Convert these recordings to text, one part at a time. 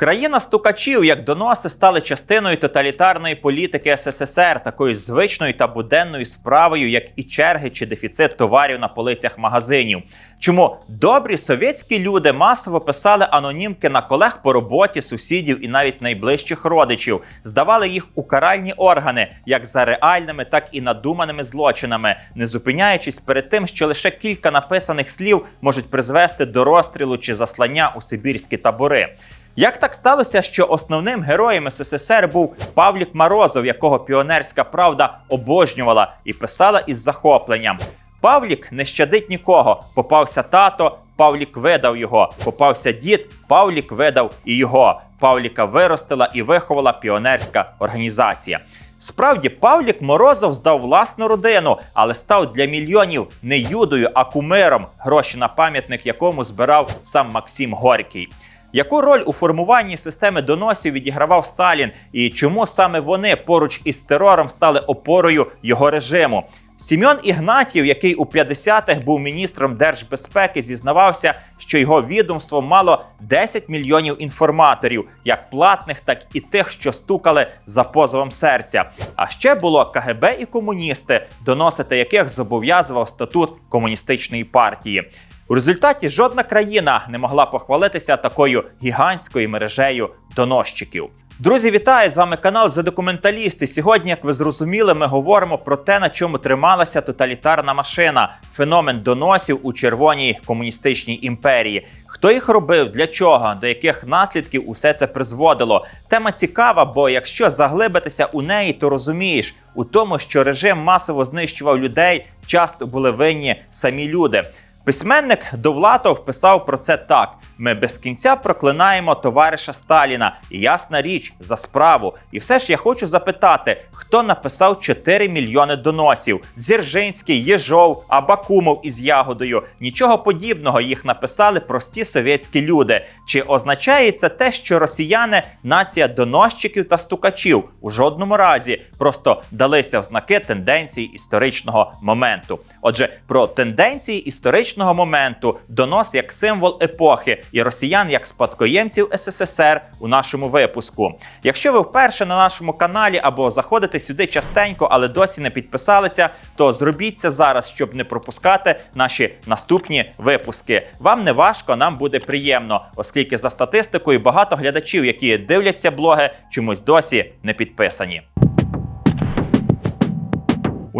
Країна стукачів, як доноси, стали частиною тоталітарної політики СССР, такою звичною та буденною справою, як і черги чи дефіцит товарів на полицях магазинів. Чому добрі совєтські люди масово писали анонімки на колег по роботі, сусідів і навіть найближчих родичів, здавали їх у каральні органи, як за реальними, так і надуманими злочинами, не зупиняючись перед тим, що лише кілька написаних слів можуть призвести до розстрілу чи заслання у сибірські табори. Як так сталося, що основним героєм СССР був Павлік Морозов, якого піонерська правда обожнювала і писала із захопленням? Павлік не щадить нікого. Попався тато, Павлік видав його. Попався дід, Павлік видав і його. Павліка виростила і виховала піонерська організація. Справді, Павлік Морозов здав власну родину, але став для мільйонів не юдою, а кумиром, гроші на пам'ятник якому збирав сам Максим Горький. Яку роль у формуванні системи доносів відігравав Сталін, і чому саме вони поруч із терором стали опорою його режиму? Сім'он Ігнатів, який у 50-х був міністром держбезпеки, зізнавався, що його відомство мало 10 мільйонів інформаторів, як платних, так і тих, що стукали за позовом серця. А ще було КГБ і комуністи, доносити яких зобов'язував статут комуністичної партії. У результаті жодна країна не могла похвалитися такою гігантською мережею доносчиків. Друзі, вітаю! З вами канал «За документалісти. Сьогодні, як ви зрозуміли, ми говоримо про те, на чому трималася тоталітарна машина, феномен доносів у червоній комуністичній імперії. Хто їх робив, для чого, до яких наслідків усе це призводило? Тема цікава, бо якщо заглибитися у неї, то розумієш у тому, що режим масово знищував людей, часто були винні самі люди. Письменник Довлатов писав про це так: ми без кінця проклинаємо товариша Сталіна, і ясна річ за справу. І все ж я хочу запитати, хто написав 4 мільйони доносів: Дзержинський, Єжов, Абакумов із Ягодою. Нічого подібного їх написали прості совєтські люди. Чи означає це те, що росіяни нація доносчиків та стукачів у жодному разі просто далися в знаки тенденцій історичного моменту? Отже, про тенденції історичного моменту, донос як символ епохи і росіян як спадкоємців СССР у нашому випуску. Якщо ви вперше на нашому каналі або заходите сюди частенько, але досі не підписалися, то зробіть це зараз, щоб не пропускати наші наступні випуски. Вам не важко, нам буде приємно, оскільки за статистикою багато глядачів, які дивляться блоги, чомусь досі не підписані.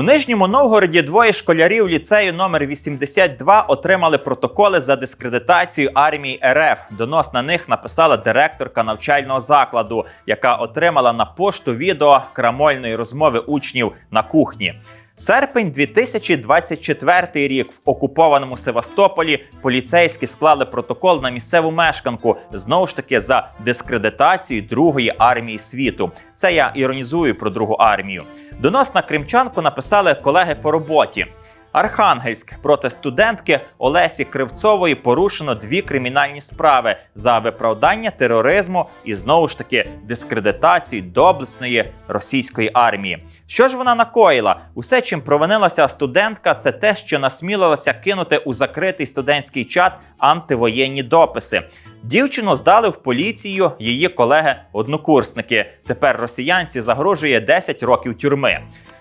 У Нижньому Новгороді двоє школярів ліцею номер 82 отримали протоколи за дискредитацію армії РФ. Донос на них написала директорка навчального закладу, яка отримала на пошту відео крамольної розмови учнів на кухні. Серпень 2024 рік в окупованому Севастополі поліцейські склали протокол на місцеву мешканку знову ж таки за дискредитацію Другої армії світу. Це я іронізую про другу армію. Донос на кримчанку написали колеги по роботі. Архангельськ проти студентки Олесі Кривцової порушено дві кримінальні справи за виправдання тероризму і знову ж таки дискредитацію доблесної російської армії. Що ж вона накоїла? Усе, чим провинилася студентка, це те, що насмілилася кинути у закритий студентський чат антивоєнні дописи. Дівчину здали в поліцію її колеги-однокурсники. Тепер росіянці загрожує 10 років тюрми.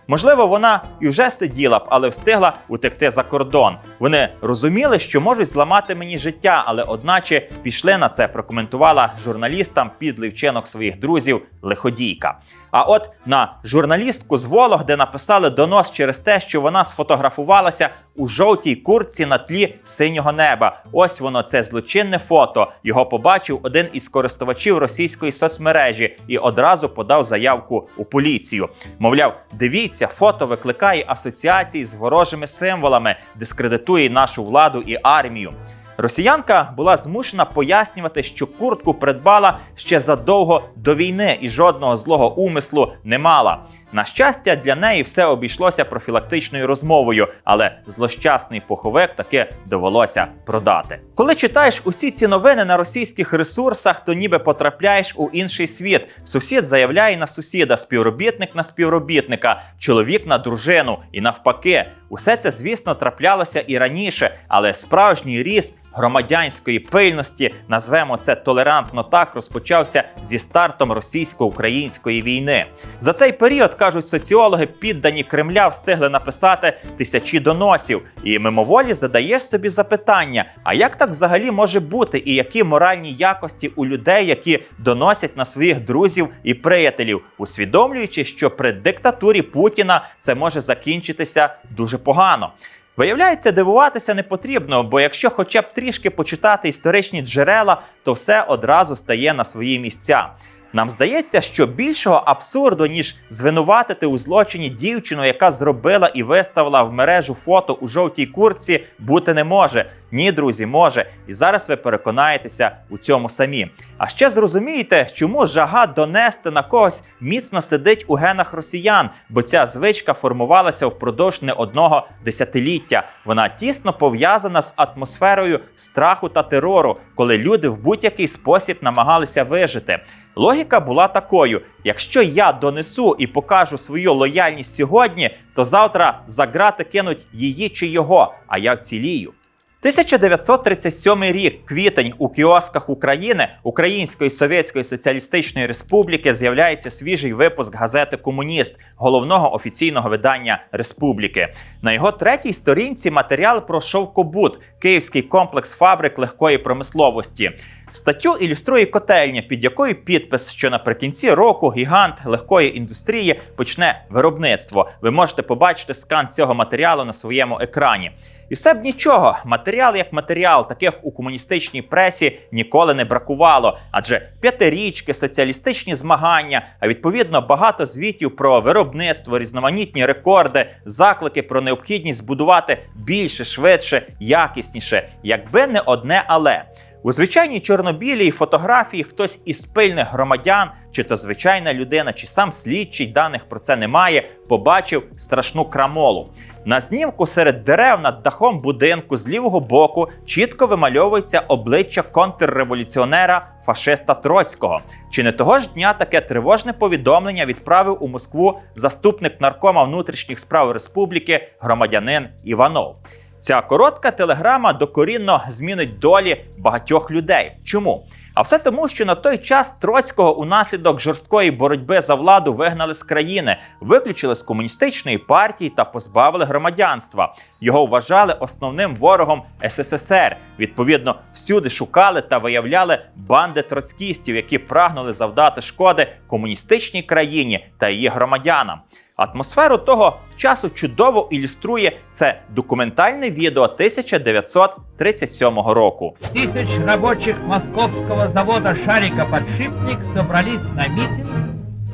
Можливо, вона і вже сиділа б, але встигла утекти за кордон. Вони розуміли, що можуть зламати мені життя, але одначе пішли на це. Прокоментувала журналістам підлий вчинок своїх друзів лиходійка. А от на журналістку з Вологди написали донос через те, що вона сфотографувалася у жовтій куртці на тлі синього неба. Ось воно це злочинне фото. Його побачив один із користувачів російської соцмережі і одразу подав заявку у поліцію. Мовляв, дивіться, фото викликає асоціації з ворожими символами, дискредитує нашу владу і армію. Росіянка була змушена пояснювати, що куртку придбала ще задовго до війни і жодного злого умислу не мала. На щастя, для неї все обійшлося профілактичною розмовою, але злощасний поховик таки довелося продати. Коли читаєш усі ці новини на російських ресурсах, то ніби потрапляєш у інший світ. Сусід заявляє на сусіда, співробітник на співробітника, чоловік на дружину і навпаки. Усе це, звісно, траплялося і раніше, але справжній ріст громадянської пильності, назвемо це толерантно так, розпочався зі стартом російсько-української війни. За цей період кажуть соціологи, піддані Кремля встигли написати тисячі доносів, і мимоволі задаєш собі запитання: а як так взагалі може бути, і які моральні якості у людей, які доносять на своїх друзів і приятелів, усвідомлюючи, що при диктатурі Путіна це може закінчитися дуже погано. Виявляється, дивуватися не потрібно, бо якщо хоча б трішки почитати історичні джерела, то все одразу стає на свої місця. Нам здається, що більшого абсурду, ніж звинуватити у злочині дівчину, яка зробила і виставила в мережу фото у жовтій курці, бути не може. Ні, друзі, може. І зараз ви переконаєтеся у цьому самі. А ще зрозумієте, чому жага донести на когось міцно сидить у генах росіян, бо ця звичка формувалася впродовж не одного десятиліття. Вона тісно пов'язана з атмосферою страху та терору, коли люди в будь-який спосіб намагалися вижити. Логіка була такою: якщо я донесу і покажу свою лояльність сьогодні, то завтра за грати кинуть її чи його, а я вцілію. 1937 рік, квітень у кіосках України Української Совєтської Соціалістичної Республіки з'являється свіжий випуск газети Комуніст, головного офіційного видання республіки. На його третій сторінці матеріал про шовкобут, київський комплекс фабрик легкої промисловості. Статтю ілюструє котельня, під якою підпис, що наприкінці року гігант легкої індустрії почне виробництво. Ви можете побачити скан цього матеріалу на своєму екрані. І все б нічого, матеріал як матеріал, таких у комуністичній пресі ніколи не бракувало, адже п'ятирічки, соціалістичні змагання, а відповідно багато звітів про виробництво, різноманітні рекорди, заклики про необхідність збудувати більше, швидше, якісніше, якби не одне але. У звичайній чорнобілій фотографії хтось із пильних громадян, чи то звичайна людина, чи сам слідчий даних про це немає, побачив страшну крамолу. На знімку серед дерев над дахом будинку з лівого боку чітко вимальовується обличчя контрреволюціонера фашиста Троцького. Чи не того ж дня таке тривожне повідомлення відправив у Москву заступник наркома внутрішніх справ республіки громадянин Іванов? Ця коротка телеграма докорінно змінить долі багатьох людей. Чому? А все тому, що на той час Троцького унаслідок жорсткої боротьби за владу вигнали з країни, виключили з комуністичної партії та позбавили громадянства. Його вважали основним ворогом СССР. Відповідно, всюди шукали та виявляли банди троцкістів, які прагнули завдати шкоди комуністичній країні та її громадянам. Атмосферу того часу чудово ілюструє це документальне відео 1937 року. тысяч рабочих московского завода «Шарика-подшипник» собрались на митинг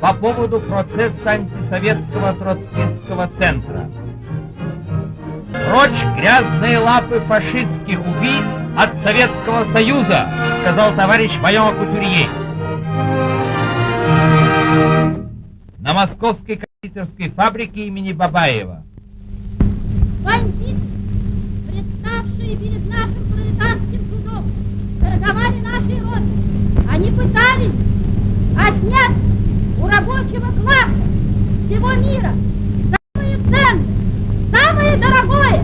по поводу процесса антисоветского троцкистского центра. «Прочь грязные лапы фашистских убийц от Советского Союза», сказал товарищ майор Кутюрье. На московской кондитерской фабрике имени Бабаева Бандиты, представшие перед нашим пролетарским судом, торговали нашей родиной. Они пытались отнять у рабочего класса всего мира самые ценные, самое дорогое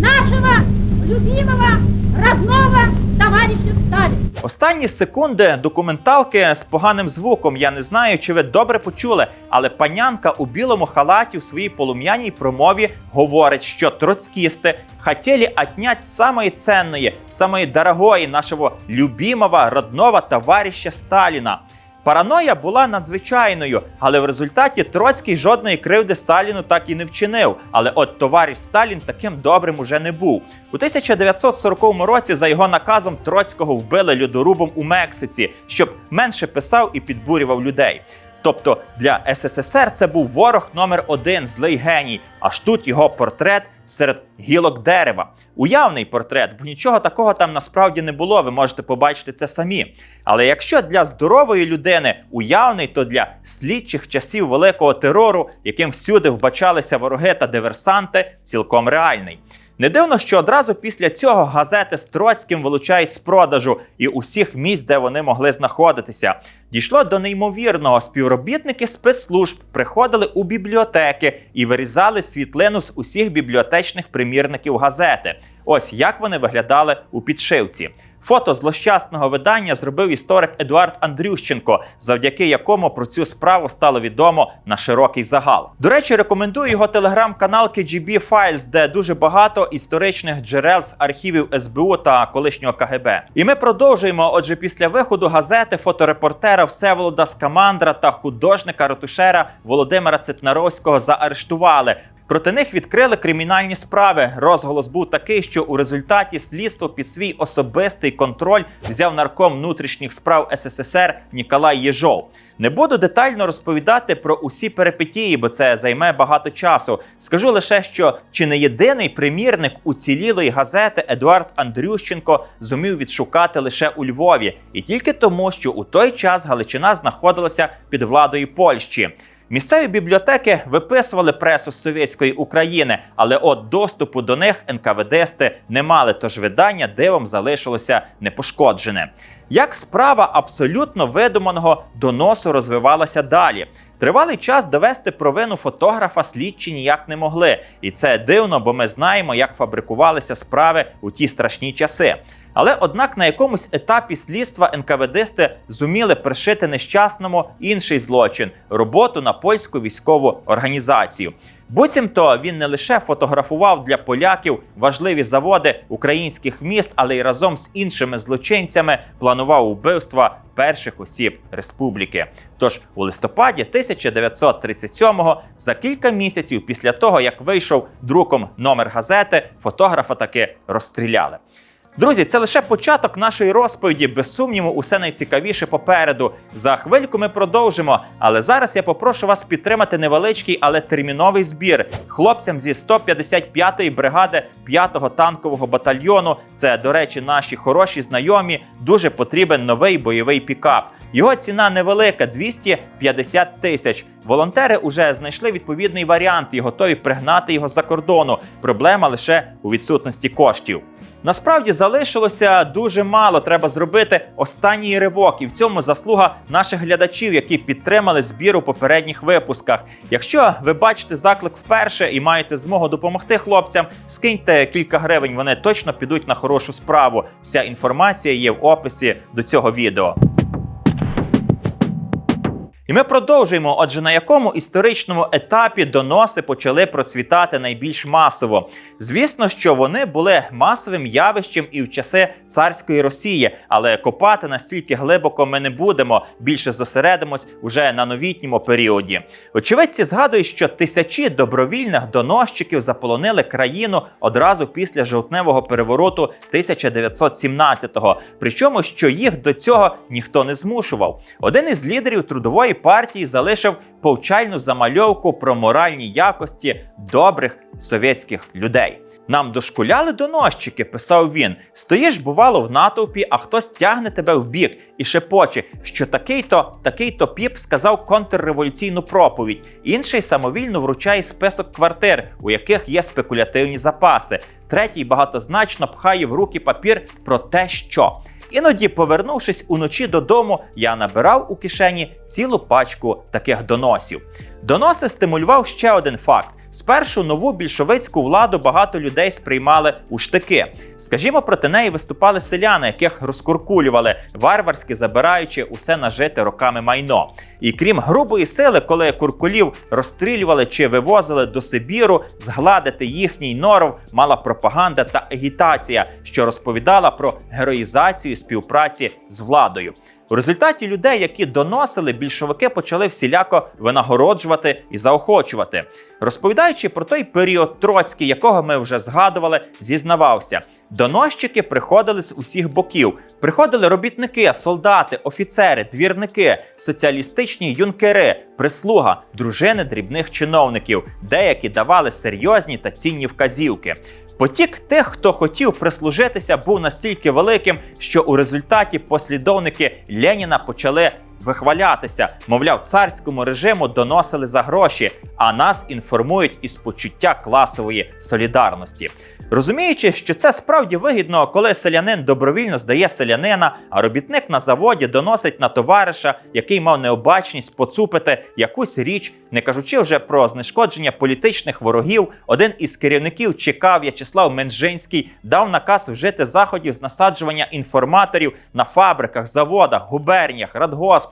нашего любимого, родного товарища Сталін! Останні секунди документалки з поганим звуком. Я не знаю, чи ви добре почули, але панянка у білому халаті в своїй полум'яній промові говорить, що троцкісти хотіли отнять самої ценної, самої дорогої нашого любимого родного товариша Сталіна. Параноя була надзвичайною, але в результаті Троцький жодної кривди Сталіну так і не вчинив. Але от товариш Сталін таким добрим уже не був. У 1940 році за його наказом Троцького вбили людорубом у Мексиці, щоб менше писав і підбурював людей. Тобто для СССР це був ворог номер один злий геній. Аж тут його портрет серед гілок дерева. Уявний портрет, бо нічого такого там насправді не було. Ви можете побачити це самі. Але якщо для здорової людини уявний, то для слідчих часів великого терору, яким всюди вбачалися вороги та диверсанти, цілком реальний. Не дивно, що одразу після цього газети з Троцьким вилучають з продажу і усіх місць, де вони могли знаходитися. Дійшло до неймовірного. Співробітники спецслужб приходили у бібліотеки і вирізали світлину з усіх бібліотечних примірників газети. Ось як вони виглядали у підшивці. Фото злощасного видання зробив історик Едуард Андрющенко, завдяки якому про цю справу стало відомо на широкий загал. До речі, рекомендую його телеграм-канал KGB Files, де дуже багато історичних джерел з архівів СБУ та колишнього КГБ. І ми продовжуємо. Отже, після виходу газети фоторепортера Всеволода Скамандра та художника ретушера Володимира Цитнаровського заарештували. Проти них відкрили кримінальні справи. Розголос був такий, що у результаті слідство під свій особистий контроль взяв нарком внутрішніх справ СССР Ніколай Єжов. Не буду детально розповідати про усі перипетії, бо це займе багато часу. Скажу лише, що чи не єдиний примірник уцілілої газети Едуард Андрющенко зумів відшукати лише у Львові, і тільки тому, що у той час Галичина знаходилася під владою Польщі. Місцеві бібліотеки виписували пресу з совєтської України, але от доступу до них НКВДсти не мали, тож видання дивом залишилося непошкоджене. Як справа абсолютно видуманого доносу розвивалася далі? Тривалий час довести провину фотографа слідчі ніяк не могли, і це дивно, бо ми знаємо, як фабрикувалися справи у ті страшні часи. Але однак на якомусь етапі слідства НКВДсти зуміли пришити нещасному інший злочин роботу на польську військову організацію. Буцімто він не лише фотографував для поляків важливі заводи українських міст, але й разом з іншими злочинцями планував убивства перших осіб республіки. Тож у листопаді 1937-го, за кілька місяців після того, як вийшов друком номер газети, фотографа таки розстріляли. Друзі, це лише початок нашої розповіді. Без сумніву, усе найцікавіше попереду. За хвильку ми продовжимо. Але зараз я попрошу вас підтримати невеличкий, але терміновий збір хлопцям зі 155-ї бригади 5-го танкового батальйону. Це, до речі, наші хороші знайомі. Дуже потрібен новий бойовий пікап. Його ціна невелика 250 тисяч. Волонтери вже знайшли відповідний варіант і готові пригнати його за кордону. Проблема лише у відсутності коштів. Насправді залишилося дуже мало. Треба зробити останній ривок, і в цьому заслуга наших глядачів, які підтримали збір у попередніх випусках. Якщо ви бачите заклик вперше і маєте змогу допомогти хлопцям, скиньте кілька гривень. Вони точно підуть на хорошу справу. Вся інформація є в описі до цього відео. І ми продовжуємо. Отже, на якому історичному етапі доноси почали процвітати найбільш масово? Звісно, що вони були масовим явищем і в часи царської Росії, але копати настільки глибоко ми не будемо. Більше зосередимось уже на новітньому періоді. Очевидці згадують, що тисячі добровільних доносчиків заполонили країну одразу після жовтневого перевороту 1917-го. Причому що їх до цього ніхто не змушував. Один із лідерів трудової партії залишив повчальну замальовку про моральні якості добрих совєтських людей. Нам дошкуляли доносчики, писав він. Стоїш, бувало, в натовпі, а хтось тягне тебе в бік і шепоче, що такий-то, такий-то піп сказав контрреволюційну проповідь. Інший самовільно вручає список квартир, у яких є спекулятивні запаси. Третій багатозначно пхає в руки папір про те, що. Іноді, повернувшись уночі додому, я набирав у кишені цілу пачку таких доносів. Доноси стимулював ще один факт. Спершу нову більшовицьку владу багато людей сприймали у штики. Скажімо, проти неї виступали селяни, яких розкуркулювали, варварськи забираючи усе нажите роками майно. І крім грубої сили, коли куркулів розстрілювали чи вивозили до Сибіру, згладити їхній норов мала пропаганда та агітація, що розповідала про героїзацію співпраці з владою. У результаті людей, які доносили, більшовики почали всіляко винагороджувати і заохочувати. Розповідаючи про той період Троцький, якого ми вже згадували, зізнавався: доносчики приходили з усіх боків. Приходили робітники, солдати, офіцери, двірники, соціалістичні юнкери, прислуга, дружини дрібних чиновників. Деякі давали серйозні та цінні вказівки. Потік тих, хто хотів прислужитися, був настільки великим, що у результаті послідовники Леніна почали вихвалятися. Мовляв, царському режиму доносили за гроші, а нас інформують із почуття класової солідарності. Розуміючи, що це справді вигідно, коли селянин добровільно здає селянина, а робітник на заводі доносить на товариша, який мав необачність поцупити якусь річ, не кажучи вже про знешкодження політичних ворогів, один із керівників ЧК В'ячеслав Менжинський дав наказ вжити заходів з насаджування інформаторів на фабриках, заводах, губерніях,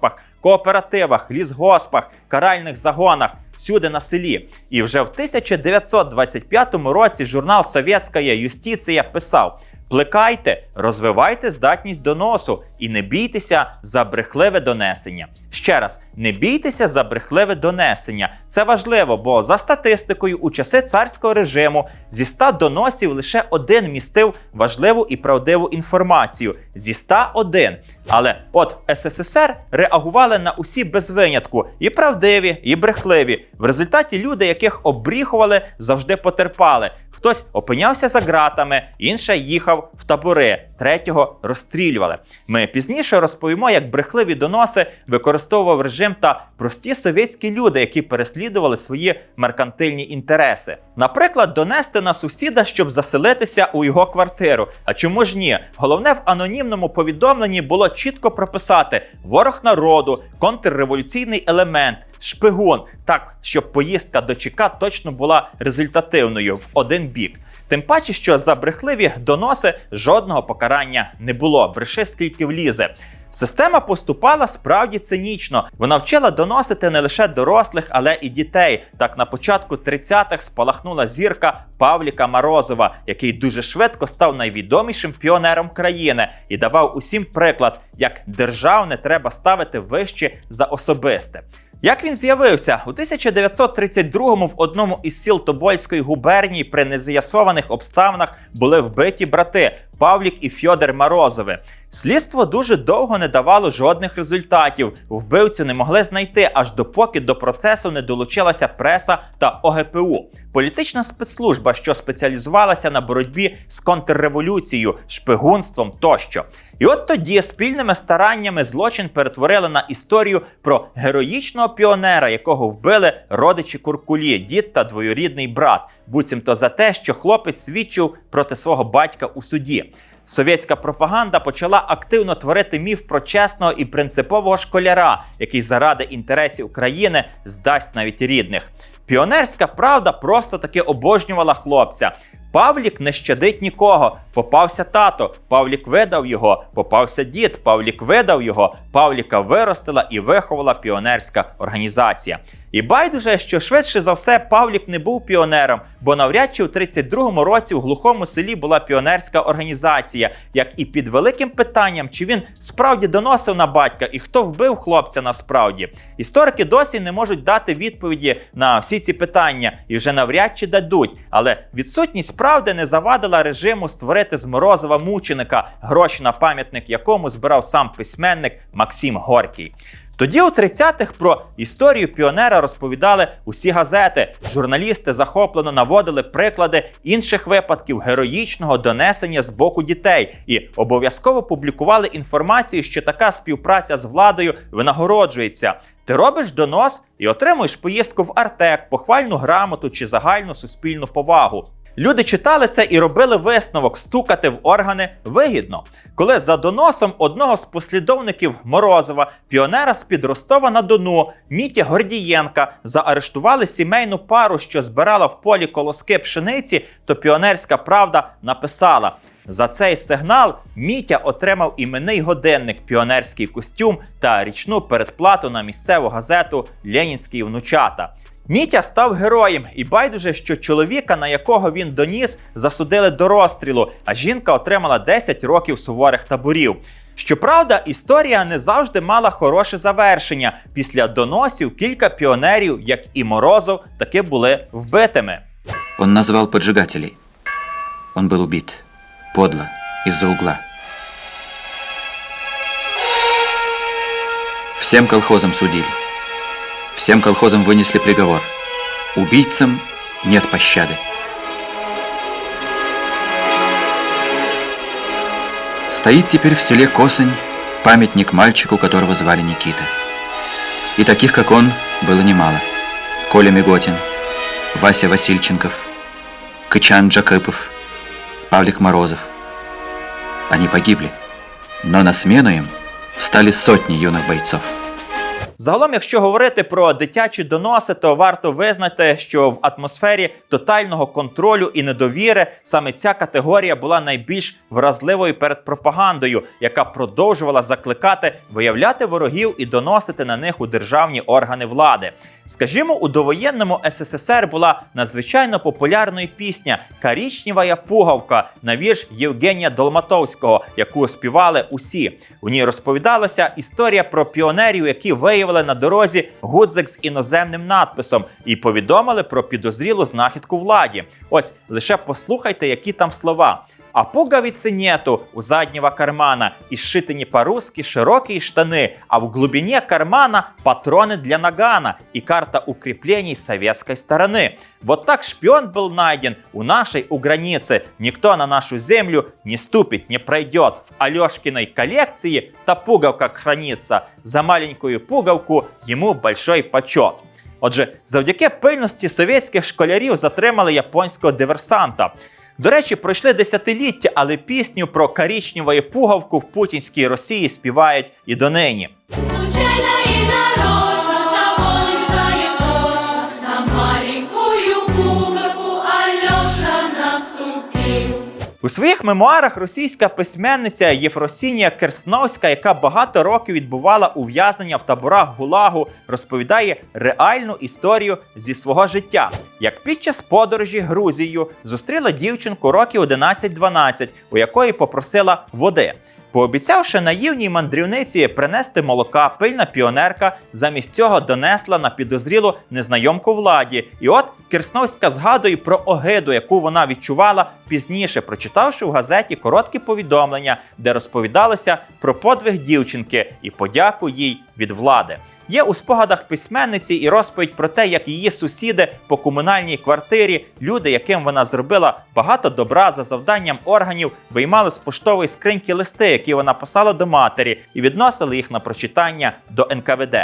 радгоспах, кооперативах, лісгоспах, каральних загонах. Всюди на селі, і вже в 1925 році журнал Совєтська юстиція писав: плекайте, розвивайте здатність доносу і не бійтеся за брехливе донесення. Ще раз, не бійтеся за брехливе донесення. Це важливо, бо за статистикою у часи царського режиму зі 100 доносів лише один містив важливу і правдиву інформацію. Зі 101. Але от СССР реагували на усі без винятку, і правдиві, і брехливі. В результаті люди, яких обріхували, завжди потерпали. Хтось опинявся за ґратами, інший їхав в табори, третього розстрілювали. Ми пізніше розповімо, як брехливі доноси використовував режим та прості совєтські люди, які переслідували свої меркантильні інтереси. Наприклад, донести на сусіда, щоб заселитися у його квартиру. А чому ж ні? Головне в анонімному повідомленні було чітко прописати ворог народу, контрреволюційний елемент. Шпигун, так щоб поїздка до ЧК точно була результативною в один бік. Тим паче, що за брехливі доноси жодного покарання не було. Бреши скільки влізе. Система поступала справді цинічно. Вона вчила доносити не лише дорослих, але і дітей. Так на початку 30-х спалахнула зірка Павліка Морозова, який дуже швидко став найвідомішим піонером країни і давав усім приклад, як державне треба ставити вище за особисте. Як він з'явився у 1932-му в одному із сіл Тобольської губернії при нез'ясованих обставинах були вбиті брати Павлік і Фьодор Морозови. Слідство дуже довго не давало жодних результатів. Вбивцю не могли знайти, аж допоки до процесу не долучилася преса та ОГПУ. Політична спецслужба, що спеціалізувалася на боротьбі з контрреволюцією, шпигунством тощо. І от тоді спільними стараннями злочин перетворили на історію про героїчного піонера, якого вбили родичі Куркулі, дід та двоюрідний брат, буцімто за те, що хлопець свідчив проти свого батька у суді. Совєтська пропаганда почала активно творити міф про чесного і принципового школяра, який заради інтересів країни здасть навіть рідних. Піонерська правда просто таки обожнювала хлопця. Павлік не щадить нікого. Попався тато, Павлік видав його, попався дід, Павлік видав його, Павліка виростила і виховала піонерська організація. І байдуже, що швидше за все Павлік не був піонером, бо навряд чи у 32-му році у глухому селі була піонерська організація, як і під великим питанням, чи він справді доносив на батька і хто вбив хлопця насправді. Історики досі не можуть дати відповіді на всі ці питання і вже навряд чи дадуть. Але відсутність правди не завадила режиму створити з Морозова мученика, гроші на пам'ятник якому збирав сам письменник Максим Горький. Тоді у 30-х про історію піонера розповідали усі газети. Журналісти захоплено наводили приклади інших випадків героїчного донесення з боку дітей і обов'язково публікували інформацію, що така співпраця з владою винагороджується. Ти робиш донос і отримуєш поїздку в Артек, похвальну грамоту чи загальну суспільну повагу. Люди читали це і робили висновок стукати в органи вигідно. Коли за доносом одного з послідовників Морозова, піонера з під Ростова на Дону, Мітя Гордієнка, заарештували сімейну пару, що збирала в полі колоски пшениці, то піонерська правда написала. За цей сигнал Мітя отримав іменний годинник, піонерський костюм та річну передплату на місцеву газету Ленінські внучата. Мітя став героєм, і байдуже, що чоловіка, на якого він доніс, засудили до розстрілу, а жінка отримала 10 років суворих таборів. Щоправда, історія не завжди мала хороше завершення. Після доносів кілька піонерів, як і Морозов, таки були вбитими. Он назвал поджигателей. Он был убит. Подло. Из-за угла. Всем колхозам судили. Всем колхозам вынесли приговор. Убийцам нет пощады. Стоит теперь в селе Косынь памятник мальчику, которого звали Никита. И таких, как он, было немало. Коля Миготин, Вася Васильченков, Кычан Джакыпов, Павлик Морозов. Они погибли, но на смену им встали сотни юных бойцов. Загалом, якщо говорити про дитячі доноси, то варто визнати, що в атмосфері тотального контролю і недовіри саме ця категорія була найбільш вразливою перед пропагандою, яка продовжувала закликати виявляти ворогів і доносити на них у державні органи влади. Скажімо, у довоєнному СССР була надзвичайно популярною пісня Карічнєва пугавка на вірш Євгенія Долматовського, яку співали усі. У ній розповідалася історія про піонерів, які виявили на дорозі гудзик з іноземним надписом і повідомили про підозрілу знахідку владі. Ось лише послухайте, які там слова. А пуговицы нету у заднего кармана, и сшиты не по-русски широкие штаны, а в глубине кармана патроны для нагана и карта укреплений советской стороны. Вот так шпион был найден у нашей у границы. Никто на нашу землю не ступит, не пройдет. В Алешкиной коллекции та пуговка хранится. За маленькую пуговку ему большой почет. Отже, завдяки пильності совєтських школярів затримали японського диверсанта. До речі, пройшли десятиліття, але пісню про коричневу пугавку в путінській Росії співають і донині. Случайно і нарочно У своїх мемуарах російська письменниця Єфросінія Керсновська, яка багато років відбувала ув'язнення в таборах Гулагу, розповідає реальну історію зі свого життя. Як під час подорожі Грузією зустріла дівчинку років 11-12, у якої попросила води. Пообіцявши наївній мандрівниці принести молока, пильна піонерка замість цього донесла на підозрілу незнайомку владі. І от Кирсновська згадує про огиду, яку вона відчувала пізніше, прочитавши в газеті короткі повідомлення, де розповідалося про подвиг дівчинки і подяку їй від влади. Є у спогадах письменниці і розповідь про те, як її сусіди по комунальній квартирі, люди, яким вона зробила багато добра за завданням органів, виймали з поштової скриньки листи, які вона писала до матері, і відносили їх на прочитання до НКВД.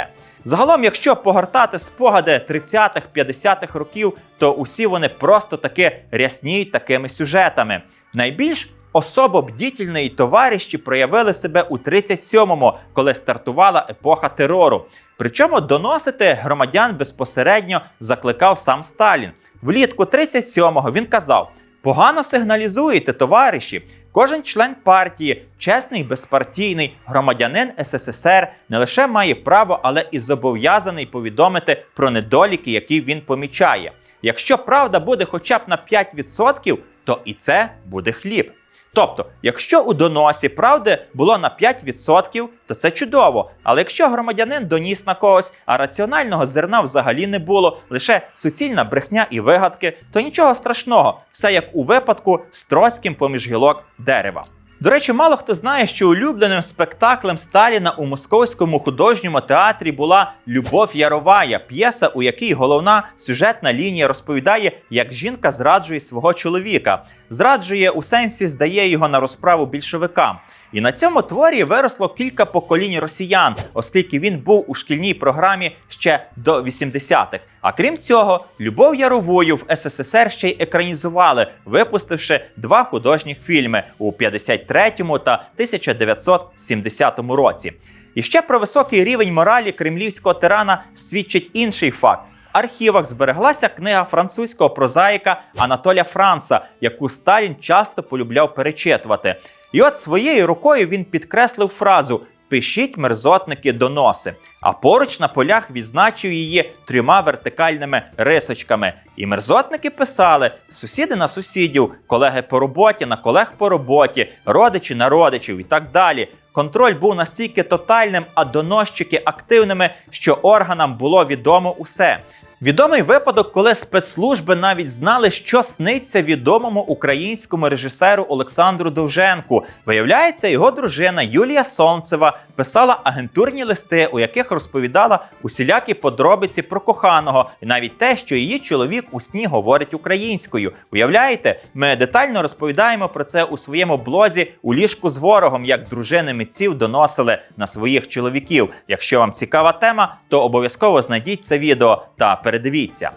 Загалом, якщо погортати спогади 30-х, 50-х років, то усі вони просто таки рясніють такими сюжетами. Найбільш Особо бдітельні товариші проявили себе у 37-му, коли стартувала епоха терору. Причому доносити громадян безпосередньо закликав сам Сталін. Влітку 37-го він казав: погано сигналізуєте, товариші. Кожен член партії, чесний, безпартійний громадянин СССР не лише має право, але і зобов'язаний повідомити про недоліки, які він помічає. Якщо правда буде хоча б на 5%, то і це буде хліб. Тобто, якщо у доносі правди було на 5%, то це чудово. Але якщо громадянин доніс на когось, а раціонального зерна взагалі не було, лише суцільна брехня і вигадки, то нічого страшного, все як у випадку з Троцьким поміж гілок дерева. До речі, мало хто знає, що улюбленим спектаклем Сталіна у московському художньому театрі була Любов Яровая, п'єса, у якій головна сюжетна лінія розповідає, як жінка зраджує свого чоловіка, зраджує у сенсі, здає його на розправу більшовикам. І на цьому творі виросло кілька поколінь росіян, оскільки він був у шкільній програмі ще до 80-х. А крім цього, Любов Яровою в СССР ще й екранізували, випустивши два художніх фільми у 53-му та 1970 році. І ще про високий рівень моралі кремлівського тирана свідчить інший факт. В архівах збереглася книга французького прозаїка Анатоля Франса, яку Сталін часто полюбляв перечитувати. І от своєю рукою він підкреслив фразу Пишіть мерзотники доноси. А поруч на полях відзначив її трьома вертикальними рисочками. І мерзотники писали: сусіди на сусідів, колеги по роботі на колег по роботі, родичі на родичів і так далі. контроль був настільки тотальним, а доносчики активними, що органам було відомо усе. Відомий випадок, коли спецслужби навіть знали, що сниться відомому українському режисеру Олександру Довженку. Виявляється, його дружина Юлія Сонцева писала агентурні листи, у яких розповідала усілякі подробиці про коханого, і навіть те, що її чоловік у сні говорить українською. Уявляєте, ми детально розповідаємо про це у своєму блозі у ліжку з ворогом, як дружини митців доносили на своїх чоловіків. Якщо вам цікава тема, то обов'язково знайдіть це відео та передивіться.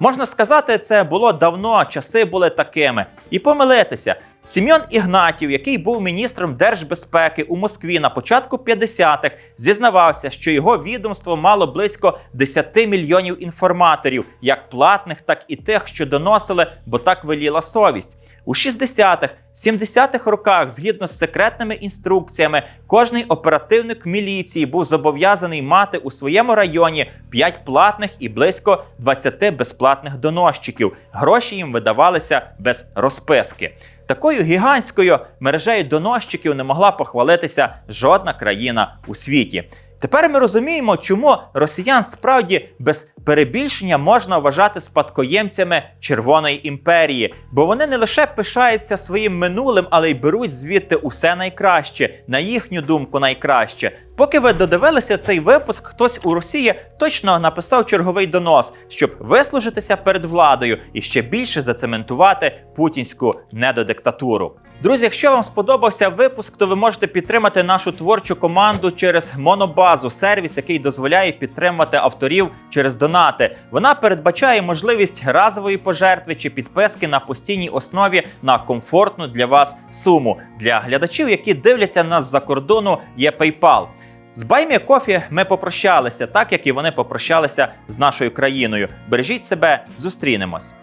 Можна сказати, це було давно, часи були такими. І помилитися. Сім'ян Ігнатів, який був міністром держбезпеки у Москві на початку 50-х, зізнавався, що його відомство мало близько 10 мільйонів інформаторів, як платних, так і тих, що доносили, бо так веліла совість. У 60-х, 70-х роках, згідно з секретними інструкціями, кожний оперативник міліції був зобов'язаний мати у своєму районі 5 платних і близько 20 безплатних доносчиків. Гроші їм видавалися без розписки. Такою гігантською мережею доносчиків не могла похвалитися жодна країна у світі. Тепер ми розуміємо, чому росіян справді без перебільшення можна вважати спадкоємцями Червоної імперії, бо вони не лише пишаються своїм минулим, але й беруть звідти усе найкраще, на їхню думку, найкраще. Поки ви додивилися цей випуск, хтось у Росії точно написав черговий донос, щоб вислужитися перед владою і ще більше зацементувати путінську недодиктатуру. Друзі, якщо вам сподобався випуск, то ви можете підтримати нашу творчу команду через Монобазу, сервіс, який дозволяє підтримувати авторів через донати. Вона передбачає можливість разової пожертви чи підписки на постійній основі на комфортну для вас суму. Для глядачів, які дивляться нас за кордону, є PayPal. З Баймі Кофі ми попрощалися, так як і вони попрощалися з нашою країною. Бережіть себе, зустрінемось.